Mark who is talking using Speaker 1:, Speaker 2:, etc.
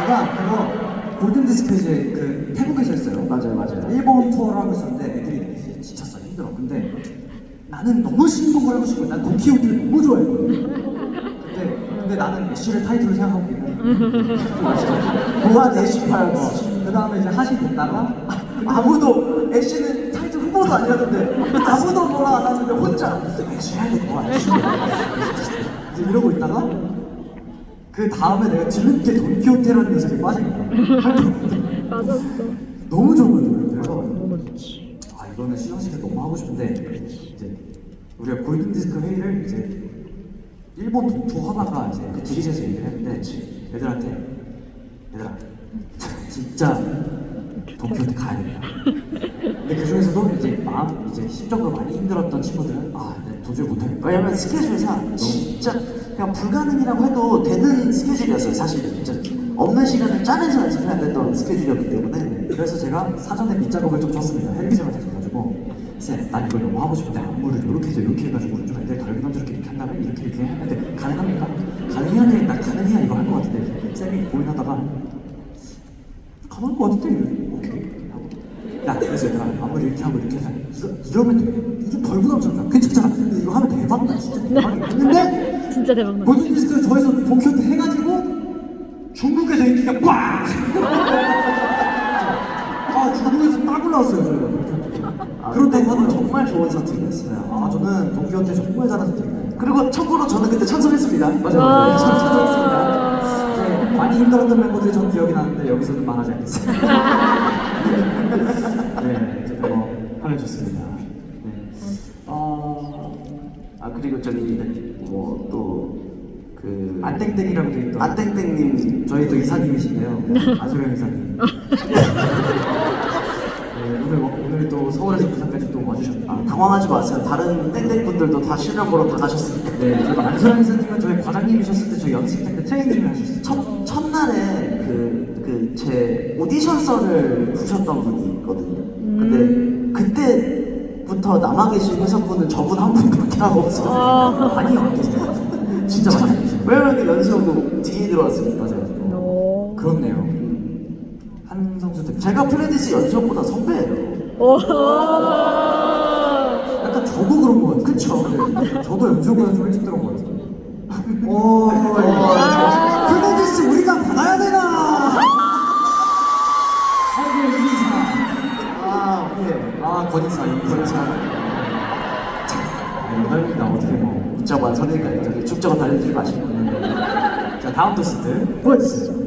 Speaker 1: 내가 그거 골든 디스크 이제 그 태국에서 했어요.
Speaker 2: 맞아요, 맞아요.
Speaker 1: 일본 투어를 하고 있었는데 애들이 지쳤어 힘들어. 근데 나는 너무 신곡을 하고 싶고 난 도키호테를 너무 좋아했거든. 근데 근데 나는 애쉬를 타이틀로 생각하고 있는.
Speaker 2: 무한 애쉬파였지.
Speaker 1: 어, 그 다음에 이제 하시 됐다가 아무도 애쉬는 타이틀 후보도 아니었는데 아무도 뭐라 안 하는데 혼자 애쉬 해야겠구나 애쉬 이제 이러고 있다가 그 다음에 내가 뒤늦게 돈키호테라는 녀석에 빠진 거야
Speaker 3: 맞았어.
Speaker 1: 너무 좋은 거예요. 그래서
Speaker 3: 너무 좋지.
Speaker 1: 아 이거는 시상식에서 너무 하고 싶은데 이제 우리가 골든 디스크 회의를 이제 일본 동포 하나가 이제 그 지리에서 얘기를 했는데 애들한테 얘들아 진짜 동키호테 가야 된다. 근데 그 중에서도 이제 마음 이제 심적으로 많이 힘들었던 친구들은 아 내가 도저히 못하겠다.
Speaker 2: 왜냐면 스케줄 상 진짜 그냥 불가능이라고 해도 되는 스케줄이었어요 사실은 진짜 없는 시간을 짜내서 연습해야 됐던 스케줄이었기 때문에.
Speaker 1: 그래서 제가 사전에 밑작업을 좀 쳤습니다. 헬기장한테 가가지고. 쌤, 난 이걸 너무 하고 싶은데 안무를 이렇게 해서 이렇게 해가지고 좀 애들 덜그덩저렇게 이렇게 한 다음에 이렇게 이렇게 되는데 가능합니까? 가능해야 되겠다 가능해야 이거 할 것 같은데. 쌤이 고민하다가 가능할 것 같은데. 오케이. 야 그래서 얘들아 안무를 이렇게 하고 이렇게 해서. 이러, 이러면 돼. 이게 덜 부담스럽다 괜찮잖아. 이거 하면 대박 나. 진짜 대박이야. 근데
Speaker 3: 진짜 대박 나.
Speaker 1: 골든디스크 저에서 동키호테 해가지고 중국에서 인기가 빡! 아 중국에서 딱 올라왔어요 저희가
Speaker 2: 아,
Speaker 1: 그런데
Speaker 2: 그때는
Speaker 1: 저는
Speaker 2: 정말 좋은 선택이었어요
Speaker 1: 아 저는 동키호테 정말 잘한 선택이에요
Speaker 2: 그리고 참고로 저는 그때 찬성했습니다
Speaker 1: 맞아요
Speaker 3: 와.
Speaker 1: 참 찾아왔습니다 이제 많이 힘들었던 멤버들이 전 기억이 나는데 여기서는 말하지 않겠습니다 네 어쨌든 뭐 하면 좋습니다 네. 어...
Speaker 2: 아 그리고 저기 뭐 뭐또그
Speaker 1: 안땡땡이라고 돼 있던
Speaker 2: 안땡땡님
Speaker 1: 저희 또 이사님이신데요. 안소영 이사님. 네, 오늘 오늘 또 서울에서 부산까지 또 와주셨네요.
Speaker 2: 아, 당황하지 마세요 다른 땡땡 분들도 다 실력 보러 다 가셨으니까
Speaker 1: 네, 저도 안소영 이사님은 저희 과장님이셨을 때 저희 연습생 때 트레이닝을 하셨어요.
Speaker 2: 첫, 첫날에 그 그 제 오디션서를 푸셨던 분이 있거든요. 근데 그때부터 남아 계신 회사분은 저분 한 분밖에 없어요.
Speaker 3: 아.
Speaker 1: 많이 안 계세요. 진짜 많이 안 계세요.
Speaker 2: 왜냐면 그 연수형도 뒤에 들어왔으니까.
Speaker 3: 오.
Speaker 1: 그렇네요. 한성수 대표.
Speaker 2: 제가 플레디스 연수형보다 선배예요.
Speaker 3: 오.
Speaker 1: 약간 저도 그런 것 같아요. 그쵸? 네. 저도 연주보다 좀 일찍 들어온 것 같아요. 오,
Speaker 3: 아.
Speaker 2: 아, 네.
Speaker 1: 아, 권인사, 권인사. 아, 여덟입니다. 어떻게 뭐.
Speaker 2: 문자만 선일까요? 저기 축제가 달려들지 마시고.
Speaker 1: 자, 다음 토스트 보여주세요.